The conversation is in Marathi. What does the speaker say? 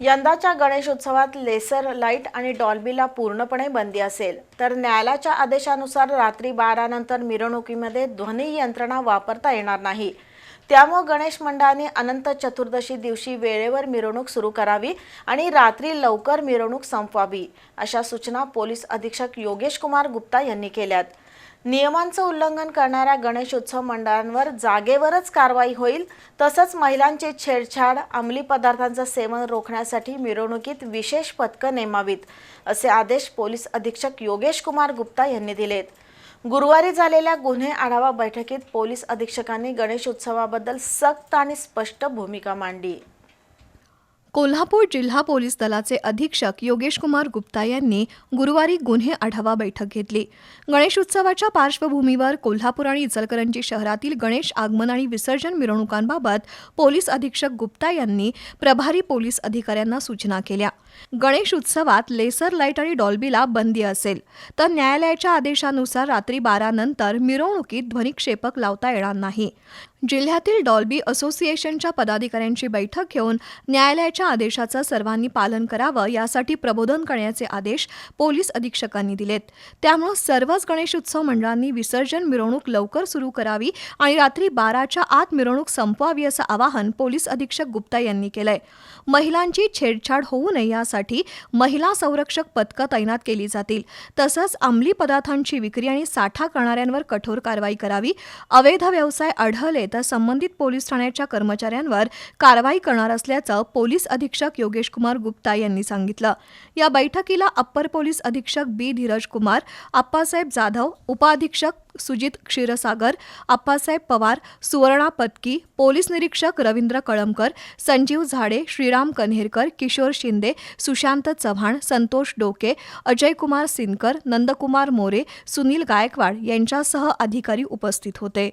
यंदाच्या गणेशोत्सवात लेसर लाइट आणि डॉल्बीला पूर्णपणे बंदी असेल. तर न्यायालयाच्या आदेशानुसार रात्री बारा नंतर मिरवणुकीमध्ये ध्वनी यंत्रणा वापरता येणार नाही. त्यामुळे गणेश मंडळाने अनंत चतुर्दशी दिवशी वेळेवर मिरवणूक सुरू करावी आणि रात्री लवकर मिरवणूक संपवावी अशा सूचना पोलीस अधीक्षक योगेश कुमार गुप्ता यांनी केल्यात. नियमांचं उल्लंघन करणाऱ्या गणेशोत्सव मंडळांवर जागेवरच कारवाई होईल तसंच महिलांचे छेडछाड अंमली पदार्थांचं सेवन रोखण्यासाठी मिरवणुकीत विशेष पथकं नेमावीत असे आदेश पोलीस अधीक्षक योगेश कुमार गुप्ता यांनी दिलेत. गुरुवारी झालेल्या गुन्हे आढावा बैठकीत पोलीस अधीक्षकांनी गणेशोत्सवाबद्दल सक्त आणि स्पष्ट भूमिका मांडली. कोल्हापूर जिल्हा पोलीस दलाचे अधीक्षक योगेश कुमार गुप्ता यांनी गुरुवारी गुन्हे आढावा बैठक घेतली. गणेशोत्सवाच्या पार्श्वभूमीवर कोल्हापूर आणि इचलकरंजी शहरातील गणेश आगमन आणि विसर्जन मिरवणुकांबाबत पोलीस अधीक्षक गुप्ता यांनी प्रभारी पोलीस अधिकाऱ्यांना सूचना केल्या. गणेश उत्सवात लेसर लाइट आणि डॉल्बीला बंदी असेल तर न्यायालयाच्या आदेशानुसार रात्री बारा नंतर मिरवणुकीत ध्वनिक्षेपक लावता येणार नाही. जिल्ह्यातील डॉल्बी असोसिएशनच्या पदाधिकाऱ्यांची बैठक घेऊन न्यायालयाच्या आदेशाचं सर्वांनी पालन करावं यासाठी प्रबोधन करण्याचे आदेश पोलीस अधीक्षकांनी दिलेत. त्यामुळे सर्वच गणेशोत्सव मंडळांनी विसर्जन मिरवणूक लवकर सुरू करावी आणि रात्री बाराच्या आत मिरवणूक संपवावी असं आवाहन पोलीस अधीक्षक गुप्ता यांनी केलंय. महिलांची छेडछाड होऊ नये यासाठी महिला संरक्षक पथकं तैनात केली जातील. तसंच अंमली पदार्थांची विक्री आणि साठा करणाऱ्यांवर कठोर कारवाई करावी. अवैध व्यवसाय आढळले तर संबंधित पोलीस ठाण्याच्या कर्मचाऱ्यांवर कारवाई करणार असल्याचं पोलीस अधीक्षक योगेश कुमार गुप्ता यांनी सांगितलं. या बैठकीला अप्पर पोलीस अधीक्षक बी. धीरज कुमार आप्पासाहेब जाधव उपाधीक्षक सुजित क्षीरसागर आप्पासाहेब पवार सुवर्णा पत्की पोलीस निरीक्षक रवींद्र कळमकर संजीव झाडे श्रीराम कन्हेरकर किशोर शिंदे सुशांत चव्हाण संतोष डोके अजय कुमार सिनकर नंदकुमार मोरे सुनील गायकवाड यांच्यासह अधिकारी उपस्थित होते.